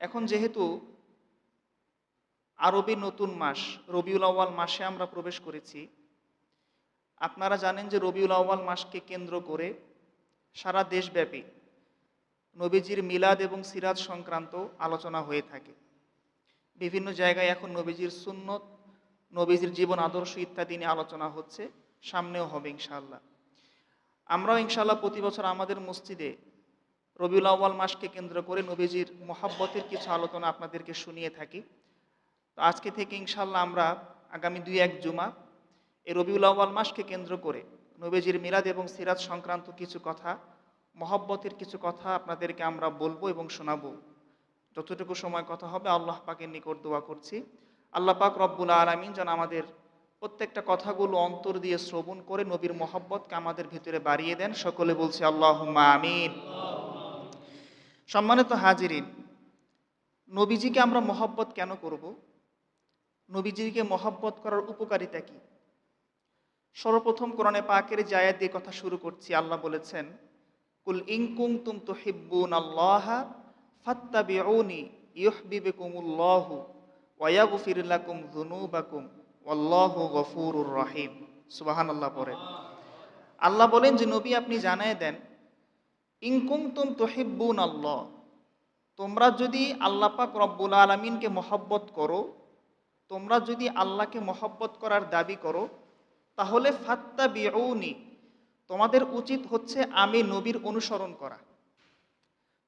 এখন যেহেতু আরবি নতুন মাস, রবিউল আউয়াল মাসে আমরা প্রবেশ করেছি, আপনারা জানেন যে রবিউল আউয়াল মাসকে কেন্দ্র করে সারা দেশব্যাপী নবীজির মিলাদ এবং সিরাজ সংক্রান্ত আলোচনা হয়ে থাকে। বিভিন্ন জায়গায় এখন নবীজির সুন্নত, নবীজির জীবন আদর্শ ইত্যাদি নিয়ে আলোচনা হচ্ছে, সামনেও হবে ইনশাল্লাহ আমরাও ইনশাল্লাহ প্রতি বছর আমাদের মসজিদে রবিউল আউ্বাল মাসকে কেন্দ্র করে নবীজির মোহাব্বতের কিছু আলোচনা আপনাদেরকে শুনিয়ে থাকি। তো আজকে থেকে ইনশাল্লাহ আমরা আগামী দুই এক জুমা এই রবিউল আউ্বাল মাসকে কেন্দ্র করে নবীজির মিলাদ এবং সিরাজ সংক্রান্ত কিছু কথা, মহব্বতের কিছু কথা আপনাদেরকে আমরা বলব এবং শোনাবো। যতটুকু সময় কথা হবে আল্লাহ পাকের নিকট দোয়া করছি। আল্লাহ পাক রব্বুল আলমিন যেন আমাদের প্রত্যেকটা কথাগুলো অন্তর দিয়ে শ্রবণ করে নবীর মহব্বতকে আমাদের ভিতরে বাড়িয়ে দেন। সকলে বলছে আল্লাহ আমিন। সম্মানিত হাজিরিন, নবীজিকে আমরা মহব্বত কেন করব? নবীজিকে মহব্বত করার উপকারিতা কি? সর্বপ্রথম কোরআনে পাকের জায়াত দিয়ে কথা শুরু করছি, আল্লাহ বলেছেন, কুল ইংকুম তুম তো হিব্বুন আল্লাহ ফাত্তাবিউনি ইউহবিবেকুমুল্লাহু ওয়ায়াগফির লাকুম যুনুবাকুম ওয়াল্লাহু গফুরুর রহিম। সুবহানাল্লাহ পরে আল্লাহ বলেন যে, নবী আপনি জানায় দেন ইনকুম তুম তোহিব্বুন আল্লাহ তোমরা যদি আল্লাহ পাক রব্বুল আলমিনকে মহব্বত করো, তোমরা যদি আল্লাহকে মহব্বত করার দাবি করো, তাহলে ফাত্তা বিউনি তোমাদের উচিত হচ্ছে আমি নবীর অনুসরণ করা।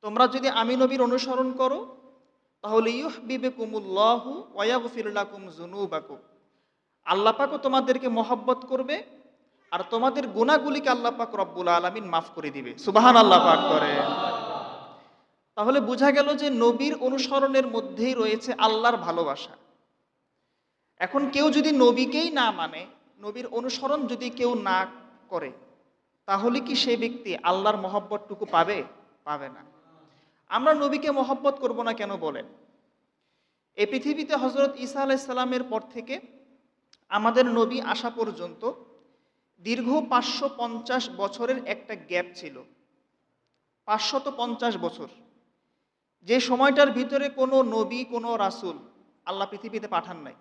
তোমরা যদি আমি নবীর অনুসরণ করো, তাহলে ইউহ বিবে কুমুল্লাহু ওয়াগফিরুল্লাকুম জুনুবাকুম আল্লাহ পাকও তোমাদেরকে মহব্বত করবে আর তোমাদের গুণাগুলিকে আল্লাহ পাক রব্বুল আলমিন মাফ করে দিবে। সুবাহান আল্লাহ পাক করে। তাহলে বোঝা গেল যে নবীর অনুসরণের মধ্যেই রয়েছে আল্লাহর ভালোবাসা। এখন কেউ যদি নবীকেই না মানে নবীর অনুসরণ যদি কেউ না করে, তাহলে কি সেই ব্যক্তি আল্লাহর মহব্বতটুকু পাবে? পাবে না। আমরা নবীকে মহব্বত করব না কেন বলেন? এই পৃথিবীতে হজরত ঈসা আলাইসাল্লামের পর থেকে আমাদের নবী আসা পর্যন্ত দীর্ঘ পাঁচশো পঞ্চাশ বছরের একটা গ্যাপ ছিল। পাঁচশত পঞ্চাশ বছর। যে সময়টার ভিতরে কোনো নবী, কোনো রাসুল আল্লাহ পৃথিবীতে পাঠান নাই।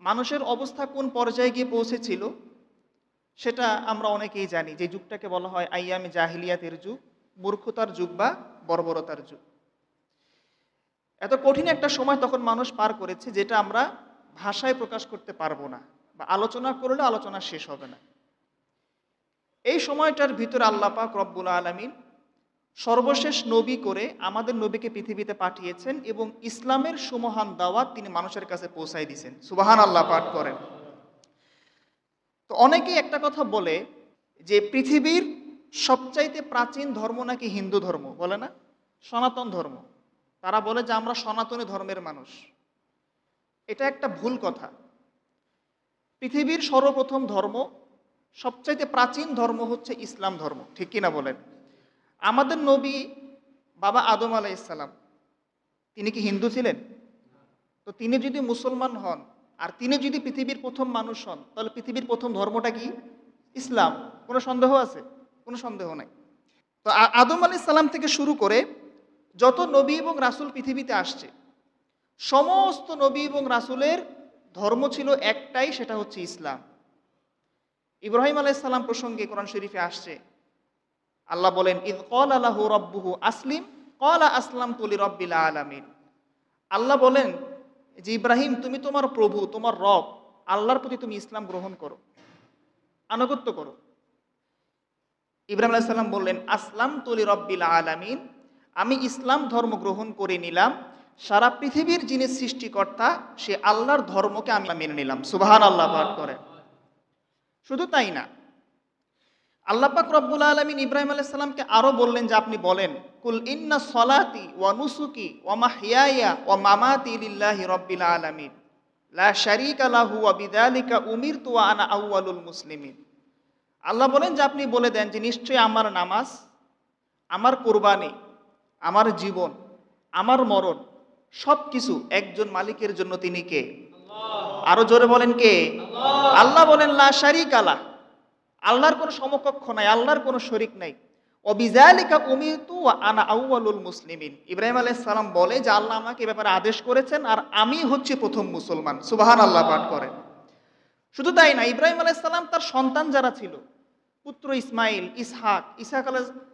মানুষের অবস্থা কোন পর্যায়ে গিয়ে পৌঁছেছিল সেটা আমরা অনেকেই জানি। যে যুগটাকে বলা হয় আইয়ামে জাহিলিয়াতের যুগ, মূর্খতার যুগ বা বর্বরতার যুগ। এত কঠিন একটা সময় তখন মানুষ পার করেছে যেটা আমরা ভাষায় প্রকাশ করতে পারব না। বা আলোচনা করলে আলোচনা শেষ হবে না। এই সময়টার ভিতরে আল্লাহ পাক রব্বুল আলমিন সর্বশেষ নবী করে আমাদের নবীকে পৃথিবীতে পাঠিয়েছেন এবং ইসলামের সুমহান দাওয়াত তিনি মানুষের কাছে পৌঁছাই দিয়েছেন। সুবাহান আল্লাহ পাঠ করেন। তো অনেকেই একটা কথা বলে যে পৃথিবীর সবচাইতে প্রাচীন ধর্ম নাকি হিন্দু ধর্ম? বলে না? সনাতন ধর্ম। তারা বলে যে আমরা সনাতনী ধর্মের মানুষ। এটা একটা ভুল কথা। পৃথিবীর সর্বপ্রথম ধর্ম, সবচাইতে প্রাচীন ধর্ম হচ্ছে ইসলাম ধর্ম। ঠিক কিনা বলেন? আমাদের নবী বাবা আদম আলাই ইসলাম তিনি কি হিন্দু ছিলেন? তো তিনি যদি মুসলমান হন আর তিনি যদি পৃথিবীর প্রথম মানুষ হন, তাহলে পৃথিবীর প্রথম ধর্মটা কি? ইসলাম। কোনো সন্দেহ আছে? কোনো সন্দেহ নাই। তো আদম আলি সাল্লাম থেকে শুরু করে যত নবী এবং রাসুল পৃথিবীতে আসছে, সমস্ত নবী এবং রাসুলের ধর্ম ছিল একটাই, সেটা হচ্ছে ইসলাম। ইব্রাহিম আলাইসাল্লাম প্রসঙ্গে কোরআন শরীফে আসছে। আল্লাহ বলেন, ইদ কল আল্লাহ রব্বুহু আসলিম কলা আসলাম তুলি রব্বিল আলামিন। আল্লাহ বলেন যে, ইব্রাহিম, তুমি তোমার প্রভু, তোমার রব, আল্লাহর প্রতি তুমি ইসলাম গ্রহণ করো, আনুগত্য করো। ইব্রাহিম আলাইসাল্লাম বললেন আসলাম তুলি রব্বিল আলামিন, আমি ইসলাম ধর্ম গ্রহণ করে নিলাম সারা পৃথিবীর যিনি সৃষ্টিকর্তা, সে আল্লাহর ধর্মকে আমি মেনে নিলাম। সুবাহান আল্লাহ পাঠ করে। শুধু তাই না, আল্লাহ পাক রব্বুল আলমিন ইব্রাহিম আলাইসাল্লামকে আরও বললেন যে আপনি বলেন, কুল ইন্না সলাতি ওয়া নুসুকি ওয়া মাহিয়াইয়া ওয়া মামাতি লিল্লাহি রব্বিল আলামিন। লা শারিকা লাহু ওয়া বিদালিকা উমিরতু ওয়া আনা আউয়ালুল মুসলিমিন। আল্লাহ বলেন যে আপনি বলে দেন যে, নিশ্চয়ই আমার নামাজ, আমার কোরবানি, আমার জীবন, আমার মরণ সব কিছু একজন মালিকের জন্য তিনি কে? আরও জোরে বলেন কে? আল্লাহ বলেন, লা শারিক আলা আল্লাহর কোনো সমকক্ষ নাই, আল্লাহর কোনো শরিক নাই। অবিজালিকা উমিতু আনা আউয়ালুল মুসলিমিন। ইব্রাহিম আলাইহিস বলে যে, আল্লাহ আমাকে ব্যাপারে আদেশ করেছেন আর আমি হচ্ছি প্রথম মুসলমান। সুবাহান আল্লাহ পাঠ করেন। শুধু তাই না, ইব্রাহিম আলাইহিস তার সন্তান যারা ছিল, পুত্র ইসমাইল, ইসহাক ইসহাক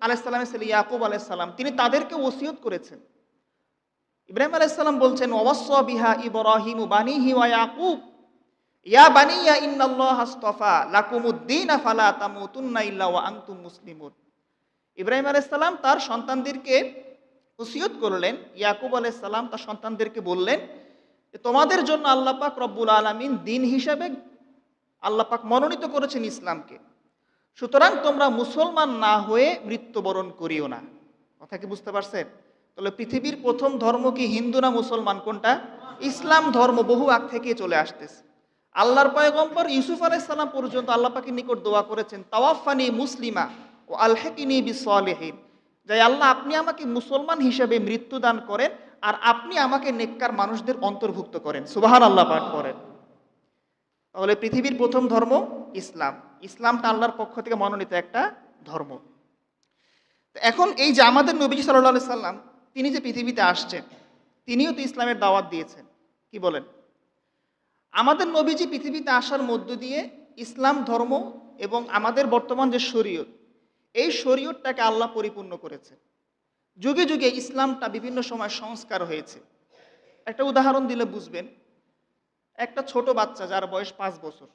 আলাইসালামের ছেলে ইয়াকুব আলাইসাল্লাম তিনি তাদেরকে ওসিয়ত করেছেন। ইব্রাহিম আলাইসাল্লাম বলছেন অবশ্য বিহা ইব্রাহিম বানিহি ওয়া ইয়াকুব। ইয়া বানিয়া, ইন্নাল্লাহ আস্তফা, লাকুমুদ্দিন ফালা তামুতুন্না ইল্লা ওয়া আনতুম মুসলিমুন। ইব্রাহিম আলাইসাল্লাম তার সন্তানদেরকে ওসিয়ত করলেন, ইয়াকুব আলাইসাল্লাম তার সন্তানদেরকে বললেন যে, তোমাদের জন্য আল্লাহ পাক রব্বুল আলামিন দিন হিসেবে আল্লাহ পাক মনোনীত করেছেন ইসলামকে। সুতরাং তোমরা মুসলমান না হয়ে মৃত্যুবরণ করিও না। কথা কি বুঝতে পারছেন? তাহলে পৃথিবীর প্রথম ধর্ম কি হিন্দু না মুসলমান? কোনটা? ইসলাম ধর্ম বহু আগ থেকে চলে আসতেছে। আল্লাহর পয়গম্বর ইউসুফ আলাইসাল্লাম পর্যন্ত আল্লাহ পাকের নিকট দোয়া করেছেন তাওয়াফানি মুসলিমা ও আলহেকিনি বিসলেহীন যাই আল্লাহ, আপনি আমাকে মুসলমান হিসেবে মৃত্যুদান করেন আর আপনি আমাকে নেককার মানুষদের অন্তর্ভুক্ত করেন। সুবাহান আল্লাহ পাঠ করেন তাহলে পৃথিবীর প্রথম ধর্ম ইসলাম। ইসলামটা আল্লাহর পক্ষ থেকে মনোনীত একটা ধর্ম। এখন এই যে আমাদের নবীজি সাল্লাহ সাল্লাম তিনি যে পৃথিবীতে আসছেন, তিনিও তো ইসলামের দাওয়াত দিয়েছেন। কি বলেন? আমাদের নবীজি পৃথিবীতে আসার মধ্য দিয়ে ইসলাম ধর্ম এবং আমাদের বর্তমান যে শরীয়ত, এই শরীয়তটাকে আল্লাহ পরিপূর্ণ করেছেন। যুগে যুগে ইসলামটা বিভিন্ন সময় সংস্কার হয়েছে। একটা উদাহরণ দিলে বুঝবেন, একটা ছোট বাচ্চা যার বয়স পাঁচ বছর,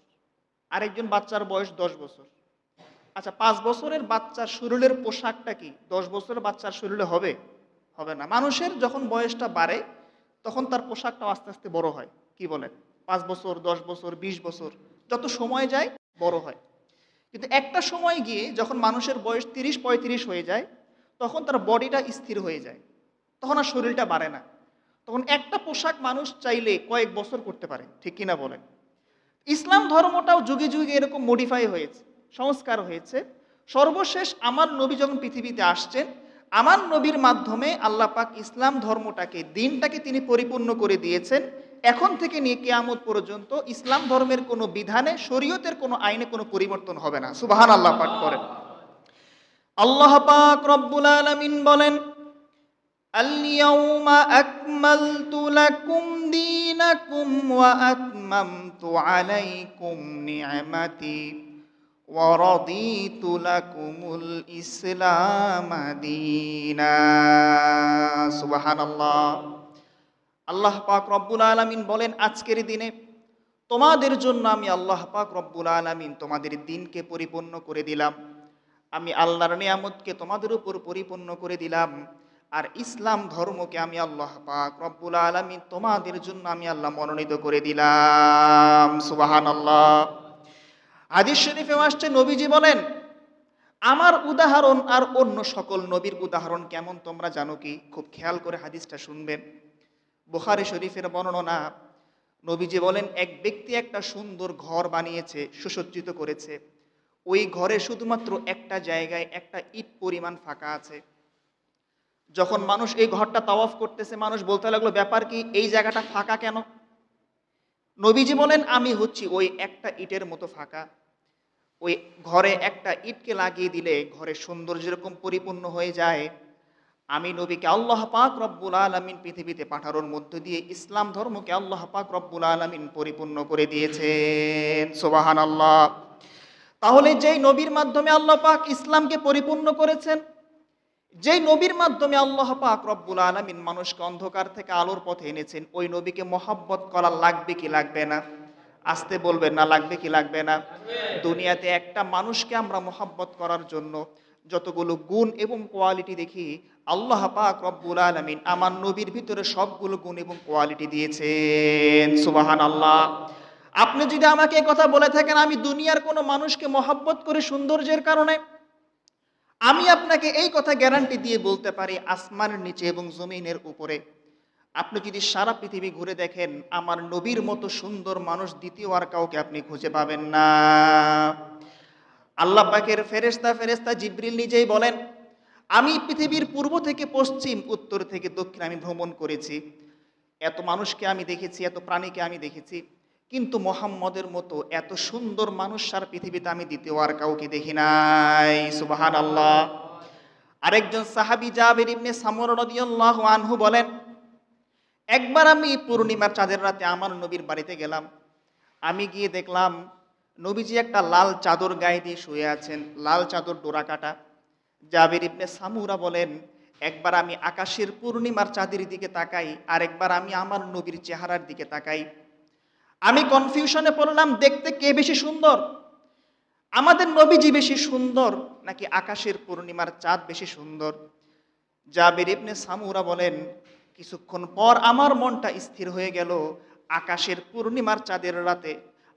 আরেকজন বাচ্চার বয়স দশ বছর। আচ্ছা পাঁচ বছরের বাচ্চার শরীরের পোশাকটা কি? দশ বছরের বাচ্চার শরীরে হবে? হবে না। মানুষের যখন বয়সটা বাড়ে, তখন তার পোশাকটাও আস্তে আস্তে বড় হয়। কি বলেন পাঁচ বছর, দশ বছর, বিশ বছর, যত সময় যায়, বড় হয়। কিন্তু একটা সময় গিয়ে যখন মানুষের বয়স তিরিশ, পঁয়ত্রিশ হয়ে যায়, তখন তার বডিটা স্থির হয়ে যায়। তখন আর শরীরটা বাড়ে না। তখন একটা পোশাক মানুষ চাইলে কয়েক বছর করতে পারে, ঠিক কিনা বলেন? ইসলাম ধর্মটাও যুগে যুগে এরকম মডিফাই হয়েছে, সংস্কার হয়েছে। সর্বশেষ আমার নবী যখন পৃথিবীতে আসছেন আমার নবীর মাধ্যমে আল্লাহ পাক ইসলাম ধর্মটাকে দিনটাকে তিনি পরিপূর্ণ করে দিয়েছেন এখন থেকে নিয়ে কেয়ামত পর্যন্ত ইসলাম ধর্মের কোনো বিধানে শরীয়তের কোনো আইনে কোনো পরিবর্তন হবে না সুবাহান আল্লাহ পাক করেন আল্লাহ পাক রব্বুল আলামিন বলেন اليوم أكملت لكم دينكم وأتممت عليكم نعمتي ورضيت لكم الإسلام دينا سبحان الله আল্লাহ পাক রব্বুল আলামিন বলেন আজকের দিনে তোমাদের জন্য আমি আল্লাহ পাক রব্বুল আলামিন তোমাদের দিনকে পরিপূর্ণ করে দিলাম আমি আল্লাহর নিয়ামতকে তোমাদের উপর পরিপূর্ণ করে দিলাম আর ইসলাম ধর্মকে আমি আল্লাহ পাক রব্বুল আলমী তোমাদের জন্য আমি আল্লাহ মনোনীত করে দিলাম সুবাহান আল্লাহ হাদিস শরীফে আসছে, নবীজি বলেন, আমার উদাহরণ আর অন্য সকল নবীর উদাহরণ কেমন তোমরা জানো কি? খুব খেয়াল করে হাদিসটা শুনবেন। বুখারি শরীফের বর্ণনা, নবীজি বলেন, এক ব্যক্তি একটা সুন্দর ঘর বানিয়েছে, সুসজ্জিত করেছে। ওই ঘরে শুধুমাত্র একটা জায়গায় একটা ইট পরিমাণ ফাঁকা আছে। যখন মানুষ এই ঘরটা তাওয়াফ করতেছে, মানুষ বলতে লাগল, ব্যাপার কি, এই জায়গাটা ফাঁকা কেন? নবীজি বলেন, আমি হচ্ছি ওই একটা ইটের মতো ফাঁকা। ওই ঘরে একটা ইটকে লাগিয়ে দিলে ঘরের সৌন্দর্য যেরকম পরিপূর্ণ হয়ে যায়, আমি নবীকে আল্লাহ পাক রব্বুল আলমিন পৃথিবীতে পাঠানোর মধ্য দিয়ে ইসলাম ধর্মকে আল্লাহ পাক রব্বুল আলমিন পরিপূর্ণ করে দিয়েছেন। সোবাহান আল্লাহ তাহলে যেই নবীর মাধ্যমে আল্লাহ পাক ইসলামকে পরিপূর্ণ করেছেন, যেই নবীর মাধ্যমে আল্লাহ পাক রব্বুল আলমিন মানুষকে অন্ধকার থেকে আলোর পথে এনেছেন, ওই নবীকে মহাব্বত করা লাগবে কি লাগবে না? আসতে বলবেন না লাগবে কি লাগবে না? দুনিয়াতে একটা মানুষকে আমরা মহাব্বত করার জন্য যতগুলো গুণ এবং কোয়ালিটি দেখি, আল্লাহ পাক রব্বুল আলমিন আমার নবীর ভিতরে সবগুলো গুণ এবং কোয়ালিটি দিয়েছেন। সুবাহান আল্লাহ আপনি যদি আমাকে কথা বলে থাকেন, আমি দুনিয়ার কোনো মানুষকে মহাব্বত করে সৌন্দর্যের কারণে আমি আপনাকে এই কথা গ্যারান্টি দিয়ে বলতে পারি, আসমানের নিচে এবং জমিনের উপরে। আপনি যদি সারা পৃথিবী ঘুরে দেখেন, আমার নবীর মতো সুন্দর মানুষ দ্বিতীয় আর কাউকে আপনি খুঁজে পাবেন না। আল্লাহ ফেরেস্তা ফেরেস্তা জিব্রিল নিজেই বলেন, আমি পৃথিবীর পূর্ব থেকে পশ্চিম, উত্তর থেকে দক্ষিণ আমি ভ্রমণ করেছি। এত মানুষকে আমি দেখেছি, এত প্রাণীকে আমি দেখেছি। কিন্তু মোহাম্মদের মতো এত সুন্দর মানুষ সার পৃথিবীতে আমি দ্বিতীয় আর কাউকে দেখি নাই। সুবাহান আল্লাহ আরেকজন সাহাবি জাবির ইবনে সামর রাদিয়াল্লাহু আনহু বলেন একবার আমি পূর্ণিমার চাঁদের রাতে আমার নবীর বাড়িতে গেলাম। আমি গিয়ে দেখলাম নবীজি একটা লাল চাদর গায়ে দিয়ে শুয়ে আছেন। লাল চাদর ডোরা কাটা জাবির ইবনে সামুরা বলেন, একবার আমি আকাশের পূর্ণিমার চাঁদের দিকে তাকাই আর একবার আমি আমার নবীর চেহারার দিকে তাকাই। আমি কনফিউশনে পড়লাম, দেখতে কে বেশি সুন্দর? আমাদের নবীজি বেশি সুন্দর নাকি আকাশের পূর্ণিমার চাঁদ বেশি সুন্দর? জাবির ইবনে সামুরা বলেন কিছুক্ষণ পর আমার মনটা স্থির হয়ে গেল। আকাশের পূর্ণিমার চাঁদের রাতে,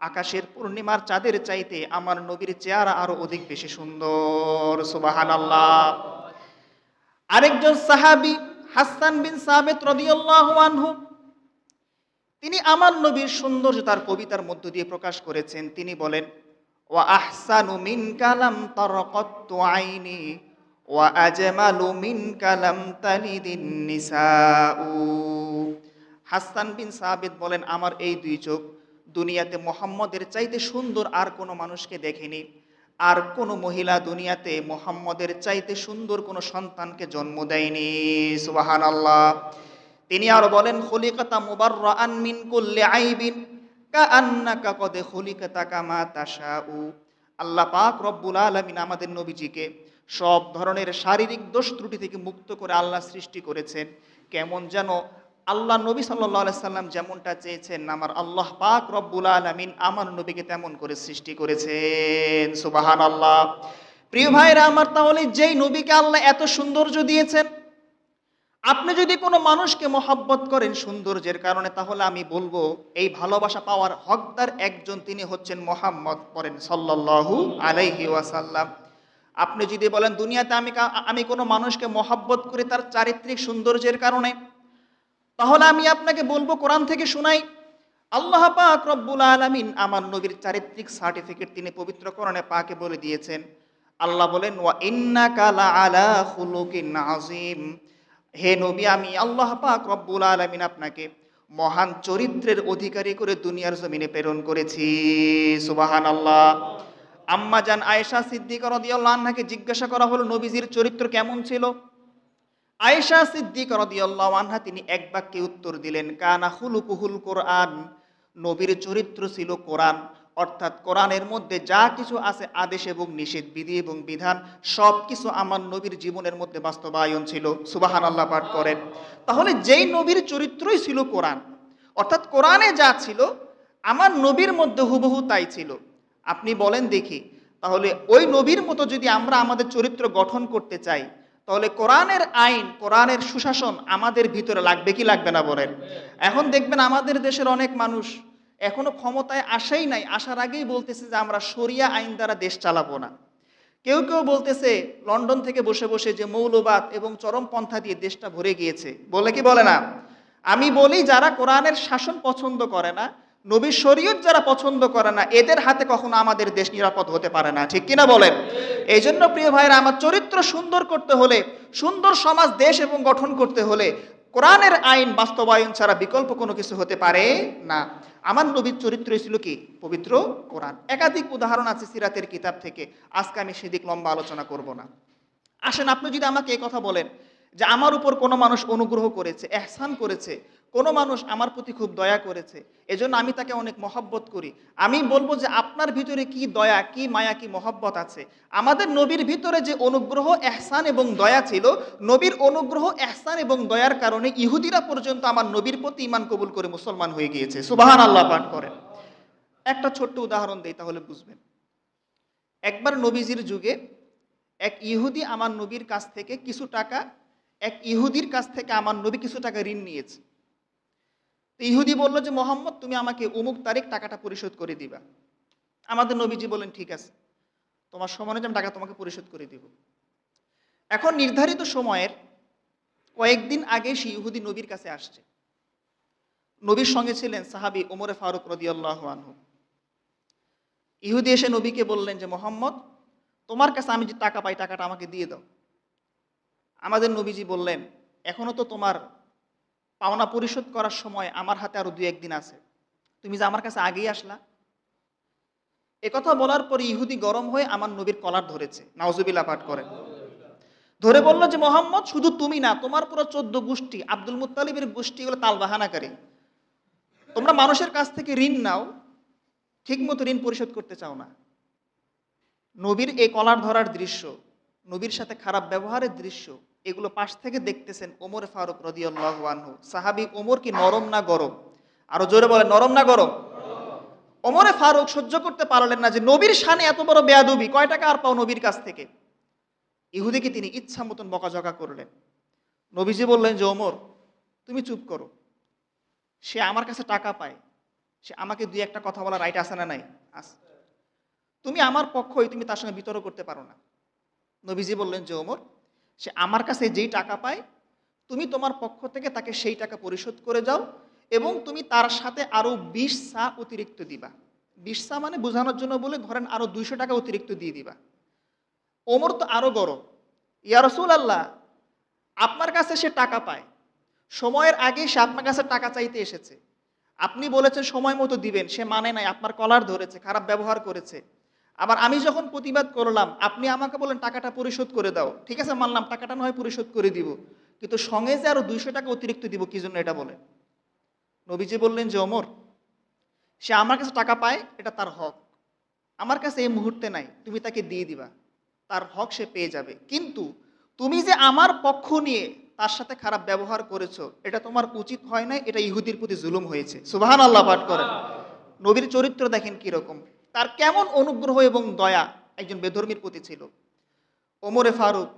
আকাশের পূর্ণিমার চাঁদের চাইতে আমার নবীর চেহারা আরও অধিক বেশি সুন্দর সুবাহান আল্লাহ আরেকজন সাহাবি, হাসান বিন সাবেত রদিয়াল্লাহু আনহু, তিনি আমার নবীর সৌন্দর্য তার কবিতার মধ্য দিয়ে প্রকাশ করেছেন। তিনি বলেন, ওয়া আহসানু মিন কালাম তারাকাতু আইনি ওয়া আজমালু মিন কালাম তালিদিন নিসাউ হাসান বিন সাবিত বলেন, আমার এই দুই চোখ দুনিয়াতে মোহাম্মদের চাইতে সুন্দর আর কোনো মানুষকে দেখেনি। আর কোনো মহিলা দুনিয়াতে মোহাম্মদের চাইতে সুন্দর কোনো সন্তানকে জন্ম দেয়নি। সুবাহান আল্লাহ তিনি আরও বলেন, খলিকাতা মুবাররাআন মিন কুল্লি আইবিন, কাআন্নাকা কদ খলিকাতা কামা তাশাউ। আল্লাহ পাক রব্বুল আলামিন আমাদের নবীজিকে সব ধরনের শারীরিক দোষ ত্রুটি থেকে মুক্ত করে আল্লাহ সৃষ্টি করেছেন। কেমন যেন আল্লাহ নবী সাল্লাহ সাল্লাম যেমনটা চেয়েছেন, আমার আল্লাহ পাক রব্বুল আলামিন আমার নবীকে তেমন করে সৃষ্টি করেছেন। সুবাহান আল্লাহ প্রিয় ভাইরা আমার, তাহলে যেই নবীকে আল্লাহ এত সৌন্দর্য দিয়েছেন, আপনি যদি কোনো মানুষকে মহাব্বত করেন সৌন্দর্যের কারণে, তাহলে আমি বলব, এই ভালোবাসা পাওয়ার হকদার একজন তিনি হচ্ছেন মোহাম্মদ পড়েন সাল্লাল্লাহু আলাইহি ওয়াসাল্লাম। আপনি যদি বলেন দুনিয়াতে আমি আমি কোনো মানুষকে মহাব্বত করি তার চারিত্রিক সৌন্দর্যের কারণে, তাহলে আমি আপনাকে বলব কোরআন থেকে শোনাই, আল্লাহ পাক রব্বুল আলামিন আমার নবীর চারিত্রিক সার্টিফিকেট তিনি পবিত্র কোরআনে পাকে বলে দিয়েছেন। আল্লাহ বলেন, ওয়া ইন্নাকা আলা খুলুকিন আযীম। হে নবী, আমি আল্লাহ পাক রব্বুল আলামিন আপনাকে মহান চরিত্রের অধিকারী করে দুনিয়ার জমিনে প্রেরণ করেছি। সুবাহান আল্লাহ আম্মা জান আয়েশা সিদ্দিকা রাদিয়াল্লাহু আনহাকে জিজ্ঞাসা করা হলো, নবীজির চরিত্র কেমন ছিল? আয়েশা সিদ্দিক রাদিয়াল্লাহু আনহা তিনি এক বাক্যে উত্তর দিলেন, কানা খুলুকুহুল কোরআন। নবীর চরিত্র ছিল কোরআন। অর্থাৎ কোরআনের মধ্যে যা কিছু আছে আদেশ এবং নিষেধ, বিধি এবং বিধান সব কিছু আমার নবীর জীবনের মধ্যে বাস্তবায়ন ছিল। সুবাহান আল্লাহ পাঠ করেন। তাহলে যেই নবীর চরিত্রই ছিল কোরআন, অর্থাৎ কোরআনে যা ছিল, আমার নবীর মধ্যে হুবহু তাই ছিল। আপনি বলেন দেখি, তাহলে ওই নবীর মতো যদি আমরা আমাদের চরিত্র গঠন করতে চাই, তাহলে কোরআনের আইন, কোরআনের সুশাসন আমাদের ভিতরে লাগবে কি লাগবে না বলেন? এখন দেখবেন আমাদের দেশের অনেক মানুষ এখনও ক্ষমতায় আসেই নাই, আসার আগেই বলতেছে যে আমরা শরিয়া আইন দ্বারা দেশ চালাবো না। কেউ কেউ বলতেছে লন্ডন থেকে বসে বসে যে মৌলবাদ এবং চরমপন্থা দিয়ে দেশটা ভরে গিয়েছে, বলে কি বলে না? আমি বলি যারা কোরআনের শাসন পছন্দ করে না নবী শরীয়ত যারা পছন্দ করে না, এদের হাতে কখনো আমাদের দেশ নিরাপদ হতে পারে না, ঠিক কিনা বলেন? এই জন্য প্রিয় ভাইরা আমার চরিত্র সুন্দর করতে হলে, সুন্দর সমাজ, দেশ এবং গঠন করতে হলে কোরআনের আইন বাস্তবায়ন ছাড়া বিকল্প কোনো কিছু হতে পারে না। আমার নবীর চরিত্র ছিল কি? পবিত্র কোরআন। একাধিক উদাহরণ আছে সিরাতের কিতাব থেকে। আজকে আমি সেদিক লম্বা আলোচনা করব না। আসেন, আপনি যদি আমাকে এই কথা বলেন যে আমার উপর কোনো মানুষ অনুগ্রহ করেছে, এহসান করেছে, কোনো মানুষ আমার প্রতি খুব দয়া করেছে, এজন্য আমি তাকে অনেক মহব্বত করি। আমি বলব যে আপনার ভিতরে কি দয়া, কি মায়া, কি মহব্বত আছে? আমাদের নবীর ভিতরে যে অনুগ্রহ, এহসান এবং দয়া ছিল, নবীর অনুগ্রহ, এহসান এবং দয়ার কারণে ইহুদিরা পর্যন্ত আমার নবীর প্রতি ইমান কবুল করে মুসলমান হয়ে গিয়েছে। সুবাহান আল্লাহ পাঠ করেন। একটা ছোট্ট উদাহরণ দেই তাহলে বুঝবেন। একবার নবীজির যুগে এক ইহুদি আমার নবীর কাছ থেকে কিছু টাকা এক ইহুদির কাছ থেকে আমার নবী কিছু টাকা ঋণ নিয়েছে। ইহুদি বলল যে, মোহাম্মদ, তুমি আমাকে অমুক তারিখ টাকাটা পরিশোধ করে দিবা। আমাদের নবীজি বলেন ঠিক আছে, তোমার সময় আমি টাকা তোমাকে পরিশোধ করে দিব। এখন নির্ধারিত সময়ের কয়েকদিন আগে সে ইহুদি নবীর কাছে আসছে। নবীর সঙ্গে ছিলেন সাহাবি ওমরে ফারুক রদিয়াল্লাহ আনহু। ইহুদি এসে নবীকে বললেন যে, মোহাম্মদ, তোমার কাছে আমি যে টাকা পাই, টাকাটা আমাকে দিয়ে দাও। আমাদের নবীজি বললেন, এখনও তো তোমার পাওনা পরিশোধ করার সময় আমার হাতে আরও দু একদিন আছে। তুমি যে আমার কাছে আগেই আসলা? একথা বলার পর ইহুদি গরম হয়ে আমার নবীর কলার ধরেছে। নাওজুবিল্লা পাঠ করেন। ধরে বলল যে, মোহাম্মদ, শুধু তুমি না, তোমার পুরো চোদ্দ গোষ্ঠী, আব্দুল মুত্তালিবের গোষ্ঠী এগুলো তালবাহানাকারী। তোমরা মানুষের কাছ থেকে ঋণ নাও ঠিক মতো ঋণ পরিশোধ করতে চাও না। নবীর এই কলার ধরার দৃশ্য, নবীর সাথে খারাপ ব্যবহারের দৃশ্য এগুলো পাশ থেকে দেখতেছেন ওমর ফারুক রদিয়াল্লাহু সাহাবি ওমর কি নরম না গরম? আরও জোরে বলে নরম না গরম? ওমরে ফারুক সহ্য করতে পারলেন না যে নবীর শানে এত বড় বেয়াদবি, কয় টাকা আর পাও নবীর কাছ থেকে? ইহুদিকে তিনি ইচ্ছা মতন বকাঝকা করলেন। নবীজি বললেন যে, ওমর, তুমি চুপ করো। সে আমার কাছে টাকা পায়। সে আমাকে দুই একটা কথা বলার রাইট আছে না নাই? আছে তুমি আমার পক্ষই, তুমি তার সঙ্গে বিতর্ক করতে পারো না। নবীজি বললেন যে, ওমর সে আমার কাছে যেই টাকা পায়, তুমি তোমার পক্ষ থেকে তাকে সেই টাকা পরিশোধ করে যাও এবং তুমি তার সাথে আরও বিশ সা অতিরিক্ত দিবা। বিশ সা মানে বোঝানোর জন্য বলে ধরেন আরও দুইশো টাকা অতিরিক্ত দিয়ে দিবা। ওমর তো আরও গরম ইয়ারসুল আল্লাহ আপনার কাছে সে টাকা পায়। সময়ের আগে সে আপনার কাছে টাকা চাইতে এসেছে। আপনি বলেছেন সময় মতো দিবেন, সে মানে নাই, আপনার কলার ধরেছে, খারাপ ব্যবহার করেছে। আবার আমি যখন প্রতিবাদ করলাম, আপনি আমাকে বলেন টাকাটা পরিশোধ করে দাও। ঠিক আছে, মানলাম, টাকাটা নয়, পরিশোধ করে দিব। কিন্তু সঙ্গে যে আরও দুইশো টাকা অতিরিক্ত দিব, কি জন্য এটা বলেন নবীজি বললেন যে অমর সে আমার কাছে টাকা পায়, এটা তার হক। আমার কাছে এই মুহূর্তে নাই, তুমি তাকে দিয়ে দিবা। তার হক সে পেয়ে যাবে। কিন্তু তুমি যে আমার পক্ষ নিয়ে তার সাথে খারাপ ব্যবহার করেছ, এটা তোমার উচিত হয় নাই, এটা ইহুদির প্রতি জুলুম হয়েছে। সুবাহান আল্লাহ পাঠ করেন। নবীর চরিত্র দেখেন কীরকম। তার কেমন অনুগ্রহ এবং দয়া একজন বেধর্মীর প্রতি ছিল। ওমরে ফারুক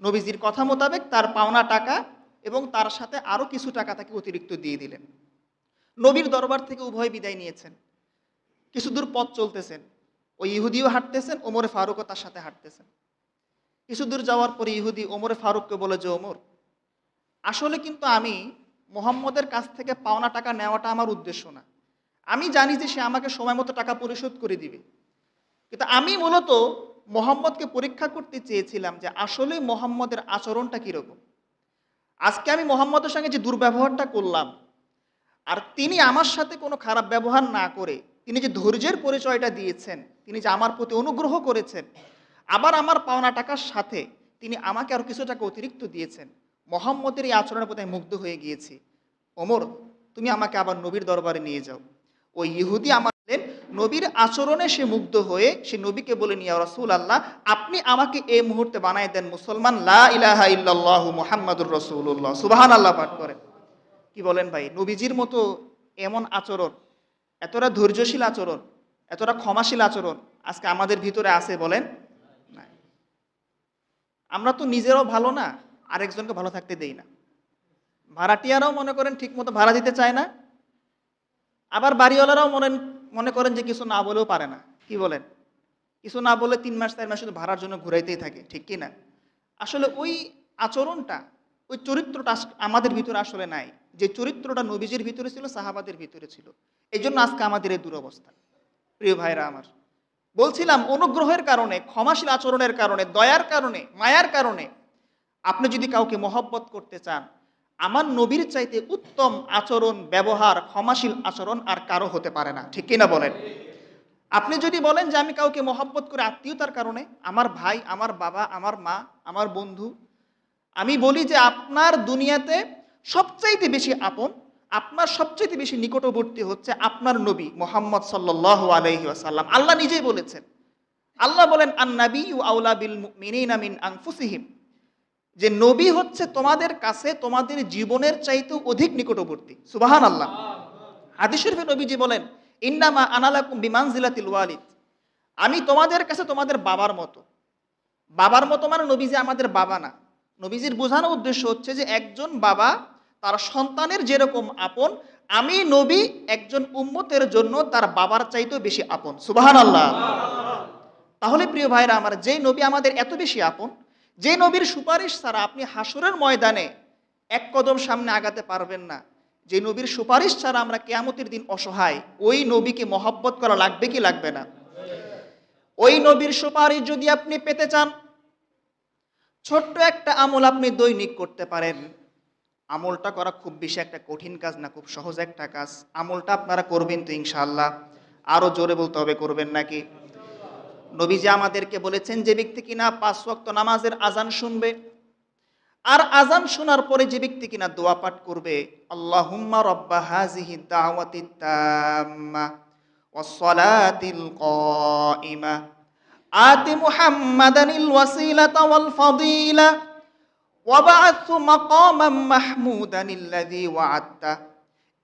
নবীজির কথা মোতাবেক তার পাওনা টাকা এবং তার সাথে আরও কিছু টাকা তাকে অতিরিক্ত দিয়ে দিলেন। নবীর দরবার থেকে উভয় বিদায় নিয়েছেন। কিছু দূর পথ চলতেছেন। ওই ইহুদিও হাঁটতেছেন, ওমরে ফারুকও তার সাথে হাঁটতেছেন। কিছু দূর যাওয়ার পরে ইহুদি ওমরে ফারুককে বলে, যে ওমর, আসলে কিন্তু আমি মোহাম্মদের কাছ থেকে পাওনা টাকা নেওয়াটা আমার উদ্দেশ্য না। আমি জানি যে সে আমাকে সময় মতো টাকা পরিশোধ করে দিবে। কিন্তু আমি মূলত মোহাম্মদকে পরীক্ষা করতে চেয়েছিলাম যে আসলে মোহাম্মদের আচরণটা কীরকম। আজকে আমি মোহাম্মদের সঙ্গে যে দুর্ব্যবহারটা করলাম, আর তিনি আমার সাথে কোনো খারাপ ব্যবহার না করে, তিনি যে ধৈর্যের পরিচয়টা দিয়েছেন, তিনি যে আমার প্রতি অনুগ্রহ করেছেন, আবার আমার পাওনা টাকার সাথে তিনি আমাকে আরও কিছু টাকা অতিরিক্ত দিয়েছেন, মোহাম্মদের এই আচরণের প্রতি আমি মুগ্ধ হয়ে গিয়েছি। ওমর, তুমি আমাকে আবার নবীর দরবারে নিয়ে যাও। ওই ইহুদি আমাদের নবীর আচরণে সে মুগ্ধ হয়ে সে নবীকে বলে নিয়ে রসুল আল্লাহ আপনি আমাকে এই মুহূর্তে বানাই দেন মুসলমান, লা ইলাহা ইল্লাল্লাহ মুহাম্মাদুর রসুল্লাহ সুবাহান আল্লাহ পাঠ করেন কি বলেন ভাই? নবীজির মতো এমন আচরণ, এতটা ধৈর্যশীল আচরণ, এতটা ক্ষমাশীল আচরণ আজকে আমাদের ভিতরে আছে বলেন? আমরা তো নিজেরাও ভালো না, আরেকজনকে ভালো থাকতে দেই না। ভাড়াটিয়ারাও মনে করেন ঠিক মতো ভাড়া দিতে চায় না। আবার বাড়িওয়ালারাও মনে মনে করেন যে কিছু না বলেও পারে না। কি বলেন? কিছু না বলে তিন মাস, চার মাস শুধু ভাড়ার জন্য ঘুরাইতেই থাকে, ঠিক কি না? আসলে ওই আচরণটা, ওই চরিত্রটা আমাদের ভিতরে আসলে নাই। যে চরিত্রটা নবীজির ভিতরে ছিল, সাহাবাদের ভিতরে ছিল। এই জন্য আজকে আমাদের এই দুরবস্থা। প্রিয় ভাইরা আমার, বলছিলাম অনুগ্রহের কারণে, ক্ষমাশীল আচরণের কারণে, দয়ার কারণে, মায়ার কারণে, আপনি যদি কাউকে মহব্বত করতে চান আমার নবীর চাইতে উত্তম আচরণ, ব্যবহার, ক্ষমাশীল আচরণ আর কারও হতে পারে না। ঠিক কিনা বলেন? আপনি যদি বলেন যে আমি কাউকে মহব্বত করে আত্মীয়তার কারণে, আমার ভাই, আমার বাবা, আমার মা, আমার বন্ধু, আমি বলি যে আপনার দুনিয়াতে সবচাইতে বেশি আপন, আপনার সবচাইতে বেশি নিকটবর্তী হচ্ছে আপনার নবী মোহাম্মদ সাল্লাহ আলহি আসাল্লাম আল্লাহ নিজেই বলেছেন। আল্লাহ বলেন আন নবী আউলা বিল মিন আনফুসিহিম। যে নবী হচ্ছে তোমাদের কাছে তোমাদের জীবনের চাইতেও অধিক নিকটবর্তী। সুবাহান আল্লাহ হাদিস শরীফে নবীজি বলেন, ইন্নামা আনালাকুম বিমান জিলাতিল ওয়ালিদ। আমি তোমাদের কাছে তোমাদের বাবার মতো। বাবার মতো মানে নবীজি আমাদের বাবা না। নবীজির বোঝানো উদ্দেশ্য হচ্ছে যে একজন বাবা তার সন্তানের যেরকম আপন, আমি নবী একজন উম্মতের জন্য তার বাবার চাইতেও বেশি আপন। সুবাহান আল্লাহ তাহলে প্রিয় ভাইরা আমার যে নবী আমাদের এত বেশি আপন যে নবীর সুপারিশ ছাড়া আপনি হাসুরের ময়দানে এক কদম সামনে আগাতে পারবেন না। যে নবীর সুপারিশ ছাড়া আমরা কেয়ামতের দিন অসহায়, ওই নবীকে মহব্বত করা লাগবে কি লাগবে না? ওই নবীর সুপারিশ যদি আপনি পেতে চান, ছোট্ট একটা আমল আপনি দৈনিক করতে পারেন। আমলটা করা খুব বেশি একটা কঠিন কাজ না, খুব সহজ একটা কাজ। আমলটা আপনারা করবেন তো ইনশাল্লাহ আরও জোরে বলতে হবে, করবেন নাকি? নবীজি আমাদেরকে বলেছেন যে ব্যক্তি কিনা পাঁচ ওয়াক্ত নামাজের আজান শুনবে, আর আজান শোনার পরে যে ব্যক্তি কিনা দোয়া পাঠ করবে, আল্লাহুম্মা রব্বা হাজিহি দাওয়াতি তাম্মা ওয়াসসালাতিল কাইমা। আতি মুহাম্মাদানিল ওয়াসিলাতা ওয়াল ফাদিলা ওয়াবাআথু মাকামান মাহমুদানিল্লাযী ওয়া'আদতা।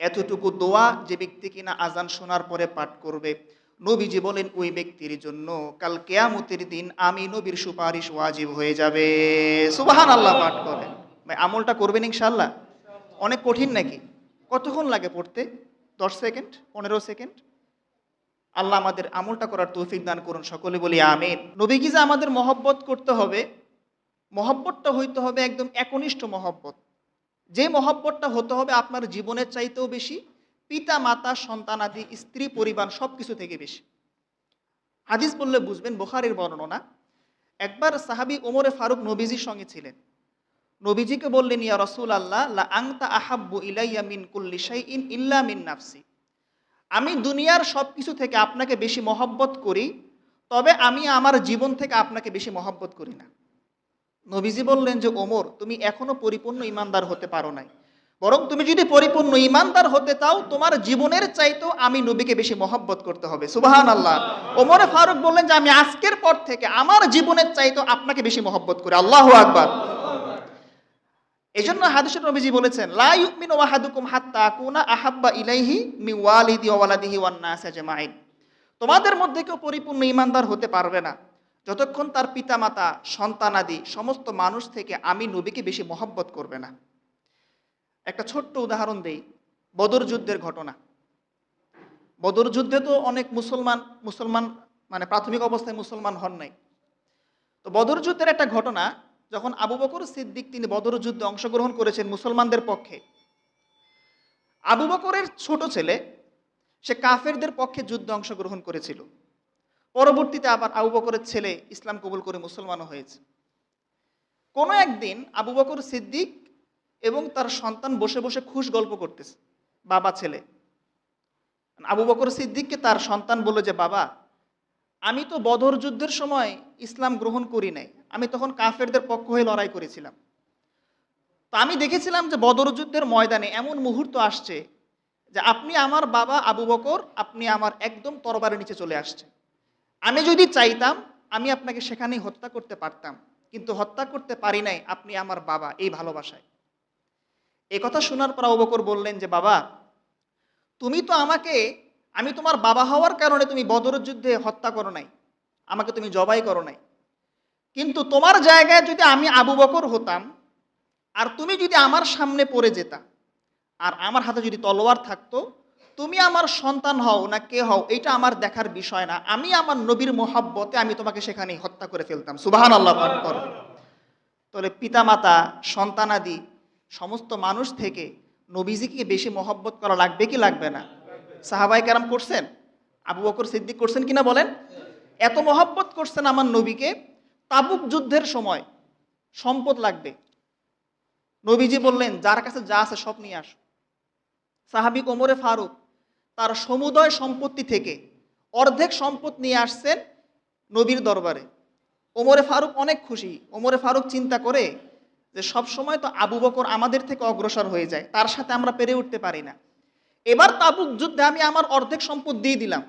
এতটুকু দোয়া যে ব্যক্তি কিনা আজান শোনার পরে পাঠ করবে নবীজি বলেন, ওই ব্যক্তির জন্য কাল কেয়ামতের দিন আমি নবীর সুপারিশ ওয়াজিব হয়ে যাবে। সুবাহান আল্লাহ পাঠ করেন। ভাই, আমলটা করবেন ইনশাল্লাহ অনেক কঠিন নাকি? কতক্ষণ লাগে পড়তে? দশ সেকেন্ড? পনেরো সেকেন্ড? আল্লাহ আমাদের আমলটা করার তৌফিক দান করুন, সকলে বলি আমিন। নবীকে যে আমাদের মহব্বত করতে হবে, মহব্বতটা হইতে হবে একদম একনিষ্ঠ মহব্বত। যে মহব্বতটা হতে হবে আপনার জীবনের চাইতেও বেশি পিতা, মাতা সন্তানাদি স্ত্রী, পরিবার সব কিছু থেকে বেশি। হাদিস বললে বুঝবেন, বোখারের বর্ণনা, একবার সাহাবি ওমরে ফারুক নবীজির সঙ্গে ছিলেন। নবীজিকে বললেন, ইয়া রসুল আল্লাহ লা আংতা আহাব্বু ইলাইয়া মিন কুল্লি শাইইন ইল্লা মিন নাফসি। আমি দুনিয়ার সব কিছু থেকে আপনাকে বেশি মহব্বত করি, তবে আমি আমার জীবন থেকে আপনাকে বেশি মহব্বত করি না। নবীজি বললেন যে, ওমর, তুমি এখনও পরিপূর্ণ ইমানদার হতে পারো নাই। বরং তুমি যদি পরিপূর্ণ ইমানদার হতে চাও, তোমার জীবনের চাইতেও আমি নবীকে বেশি মহব্বত করতে হবে। সুবাহান আল্লাহ ওমরে ফারুক বললেন যে, আমি আজকের পর থেকে আমার জীবনের চাইতেও আপনাকে বেশি মহব্বত করি। আল্লাহ আকবার। এই জন্য হাদিসের নবীজি বলেছেন, লা ইউমিনু আহাদুকুম হাত্তা আকুনা আহাব্বা ইলাইহি মি ওয়ালিদি ওয়ালাদিহি ওয়ান নাস আজমাইন। তোমাদের মধ্যে কেউ পরিপূর্ণ ইমানদার হতে পারবে না। যতক্ষণ তার পিতামাতা, সন্তানাদি, সমস্ত মানুষ থেকে আমি নবীকে বেশি মহব্বত করবে না। একটা ছোট্ট উদাহরণ দেই। বদর যুদ্ধের ঘটনা। বদর যুদ্ধে তো অনেক মুসলমান মুসলমান মানে প্রাথমিক অবস্থায় মুসলমান হন নাই। তো বদর যুদ্ধের একটা ঘটনা, যখন আবু বকর সিদ্দিক তিনি বদর যুদ্ধে অংশগ্রহণ করেছেন মুসলমানদের পক্ষে। আবু বকরের ছোট ছেলে, সে কাফেরদের পক্ষে যুদ্ধে অংশগ্রহণ করেছিল। পরবর্তীতে আবার আবু বকরের ছেলে ইসলাম কবুল করে মুসলমানও হয়েছে। কোনো একদিন আবু বকর সিদ্দিক এবং তার সন্তান বসে বসে খুশ গল্প করতেছে, বাবা, ছেলে। আবু বকর সিদ্দিককে তার সন্তান বলল যে, বাবা, আমি তো বদর যুদ্ধের সময় ইসলাম গ্রহণ করি নাই। আমি তখন কাফেরদের পক্ষ হয়ে লড়াই করেছিলাম। তো আমি দেখেছিলাম যে বদর যুদ্ধের ময়দানে এমন মুহূর্ত আসছে যে আপনি আমার বাবা আবু বকর, আপনি আমার একদম তরবারের নিচে চলে আসছে। আমি যদি চাইতাম, আমি আপনাকে সেখানেই হত্যা করতে পারতাম। কিন্তু হত্যা করতে পারি নাই আপনি আমার বাবা এই ভালোবাসায়। এ কথা শোনার পর অবকর বললেন যে, বাবা, তুমি তো আমাকে, আমি তোমার বাবা হওয়ার কারণে তুমি বদর যুদ্ধে হত্যা করো নাই, আমাকে তুমি জবাই করো নাই। কিন্তু তোমার জায়গায় যদি আমি আবু বকর হতাম, আর তুমি যদি আমার সামনে পড়ে যেতা, আর আমার হাতে যদি তলোয়ার থাকতো, তুমি আমার সন্তান হও না কে হও এটা আমার দেখার বিষয় না। আমি আমার নবীর মোহাব্বতে আমি তোমাকে সেখানে হত্যা করে ফেলতাম। সুবাহান আল্লাহ করো। তাহলে পিতামাতা, সন্তানাদি সমস্ত মানুষ থেকে নবীজিকে বেশি মহব্বত করা লাগবে কি লাগবে না? সাহাবাই কারাম করছেন? আবু বকর সিদ্দিক করছেন কিনা বলেন? এত মহব্বত করছেন আমার নবীকে, তাবুক যুদ্ধের সময় সম্পদ লাগবে। নবীজি বললেন, যার কাছে যা আছে সব নিয়ে আস। সাহাবি কোমরে ফারুক তার সমুদয় সম্পত্তি থেকে অর্ধেক সম্পদ নিয়ে আসছেন নবীর দরবারে। ওমরে ফারুক অনেক খুশি। ওমরে ফারুক চিন্তা করে যে সব সময় তো আবু বকর আমাদের থেকে অগ্রসর হয়ে যায়, তার সাথে আমরা পেরে উঠতে পারি না। এবার তাবুক যুদ্ধে আমি আমার অর্ধেক সম্পদ দিয়ে দিলাম।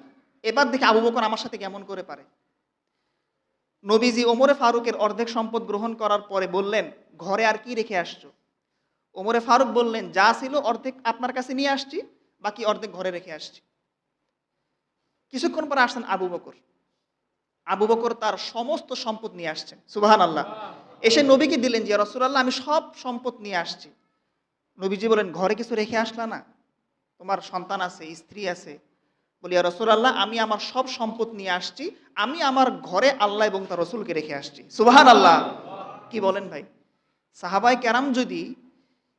এবার দেখে আবু বকর আমার সাথে কেমন করে পারে। নবীজি ওমরে ফারুকের অর্ধেক সম্পদ গ্রহণ করার পরে বললেন, ঘরে আর কি রেখে আসছো? ওমরে ফারুক বললেন, যা ছিল অর্ধেক আপনার কাছে নিয়ে আসছি, বাকি অর্ধেক ঘরে রেখে আসছি। কিছুক্ষণ পরে আসছেন আবু বকর। আবু বকর তার সমস্ত সম্পদ নিয়ে আসছেন। সুবাহান আল্লাহ এসে নবীকে দিলেন যে রসুল্লাহ আমি সব সম্পদ নিয়ে আসছি। নবীজি বলেন, ঘরে কিছু রেখে আসলা না? তোমার সন্তান আছে, স্ত্রী আছে। বলি রসুল্লাহ আমি আমার সব সম্পদ নিয়ে আসছি। আমি আমার ঘরে আল্লাহ এবং তার রসুলকে রেখে আসছি। সুবাহান আল্লাহ কি বলেন ভাই? সাহাবাই কেরাম যদি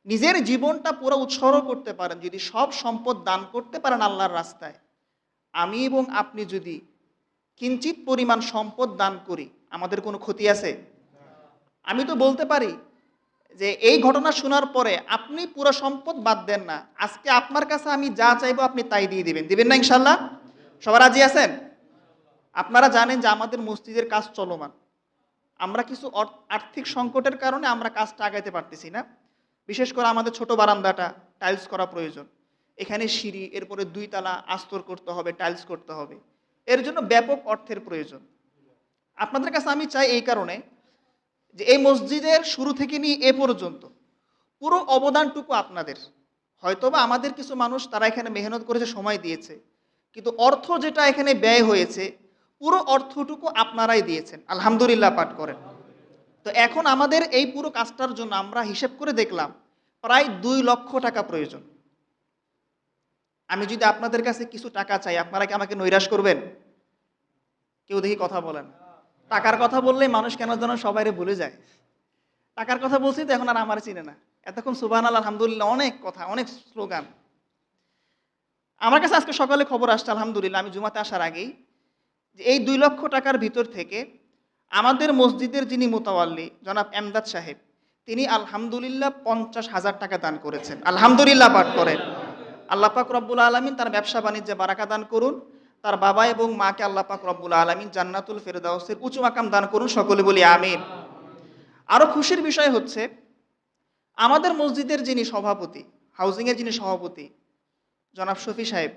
নিজের জীবনটা পুরো উৎসর্গ করতে পারেন, যদি সব সম্পদ দান করতে পারেন আল্লাহর রাস্তায়, আমি এবং আপনি যদি কিঞ্চিত পরিমাণ সম্পদ দান করি, আমাদের কোনো ক্ষতি আছে? আমি তো বলতে পারি যে এই ঘটনা শোনার পরে আপনি পুরো সম্পদ বাদ দেন না। আজকে আপনার কাছে আমি যা চাইব আপনি তাই দিয়ে দিবেন। দিবেন না ইনশাল্লাহ? সবার রাজি আছেন? আপনারা জানেন যে আমাদের মসজিদের কাজ চলমান। আমরা কিছু আর্থিক সংকটের কারণে আমরা কাজটা আগাইতে পারতেছি না। বিশেষ করে আমাদের ছোট বারান্দাটা টাইলস করা প্রয়োজন। এখানে সিঁড়ি, এরপরে দুই তালা আস্তর করতে হবে, টাইলস করতে হবে। এর জন্য ব্যাপক অর্থের প্রয়োজন। আপনাদের কাছে আমি চাই এই কারণে যে এই মসজিদের শুরু থেকে নিয়ে এ পর্যন্ত পুরো অবদানটুকু আপনাদের। হয়তোবা আমাদের কিছু মানুষ তারা এখানে মেহনত করেছে, সময় দিয়েছে, কিন্তু অর্থ যেটা এখানে ব্যয় হয়েছে, পুরো অর্থটুকু আপনারাই দিয়েছেন। আলহামদুলিল্লাহ পাঠ করেন। তো এখন আমাদের এই পুরো কাজটার জন্য আমরা হিসেব করে দেখলাম, প্রায় দুই লক্ষ টাকা প্রয়োজন। আমি যদি আপনাদের কাছে কিছু টাকা চাই, আপনারা কি আমাকে নৈরাশ করবেন? কেউ দেখি কথা বলেন টাকার কথা বললে মানুষ কেন যেন সবাইরে ভুলে যায়? টাকার কথা বলছি তো এখন আর আমার চিনে না। এতক্ষণ সুবাহ আলহামদুলিল্লাহ অনেক কথা, অনেক স্লোগান। আমার কাছে আজকে সকালে খবর আসছে, আলহামদুলিল্লাহ, আমি জুমাতে আসার আগেই, যে এই দুই লক্ষ টাকার ভিতর থেকে আমাদের মসজিদের যিনি মোতাওয়াল্লি, জনাব এমদাদ সাহেব, তিনি আলহামদুলিল্লাহ পঞ্চাশ হাজার টাকা দান করেছেন। আলহামদুলিল্লাহ পাঠ করেন। আল্লাহ পাক রব্বুল আলমিন তার ব্যবসা বাণিজ্যে বারাকা দান করুন। তার বাবা এবং মাকে আল্লাহ পাক রব্বুল আলমিন জান্নাতুল ফেরদাউসের উঁচু মাকাম দান করুন সকলে বলি আমিন। আরও খুশির বিষয় হচ্ছে, আমাদের মসজিদের যিনি সভাপতি হাউজিংয়ের যিনি সভাপতি, জনাব শফি সাহেব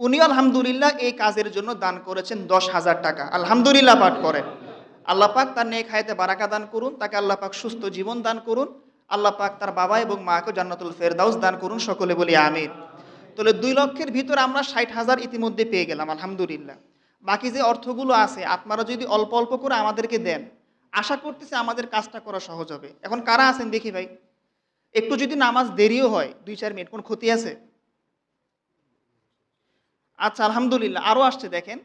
উনি আলহামদুলিল্লাহ এই কাজের জন্য দান করেছেন দশ হাজার টাকা। আলহামদুলিল্লাহ পাঠ করেন। আল্লাহ পাক তার নেক হায়াতে বারাকা দান করুন, তাকে আল্লাহ পাক সুস্থ জীবন দান করুন, আল্লাহ পাক তার বাবা এবং মাকে জান্নাতুল ফেরদাউস দান করুন, সকলে বলি আমির তাহলে দুই লক্ষের ভিতরে আমরা ষাট হাজার ইতিমধ্যে পেয়ে গেলাম, আলহামদুলিল্লাহ। বাকি যে অর্থগুলো আছে, আপনারা যদি অল্প অল্প করে আমাদেরকে দেন, আশা করতেছি আমাদের কাজটা করা সহজ হবে। এখন কারা আছেন দেখি ভাই? একটু যদি নামাজ দেরিও হয়, দুই চার মিনিট, কোন ক্ষতি আছে? আচ্ছা আলহামদুলিল্লাহ আরও আসছে, দেখেন।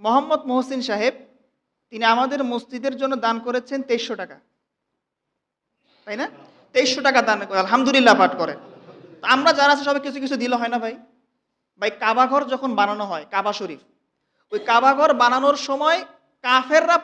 মোহাম্মদ মোহসিন সাহেব, তিনি আমাদের মসজিদের জন্য দান করেছেন তেইশশো টাকা। তাই না? তেইশশো টাকা দান আলহামদুলিল্লাহ পাঠ করেন। আমরা যারা আছে, সবাই কিছু কিছু দিলে হয় না ভাই? ভাই কাবাঘর যখন বানানো হয়, কাবা শরীফ, ওই কাবাঘর বানানোর সময় কাফেররা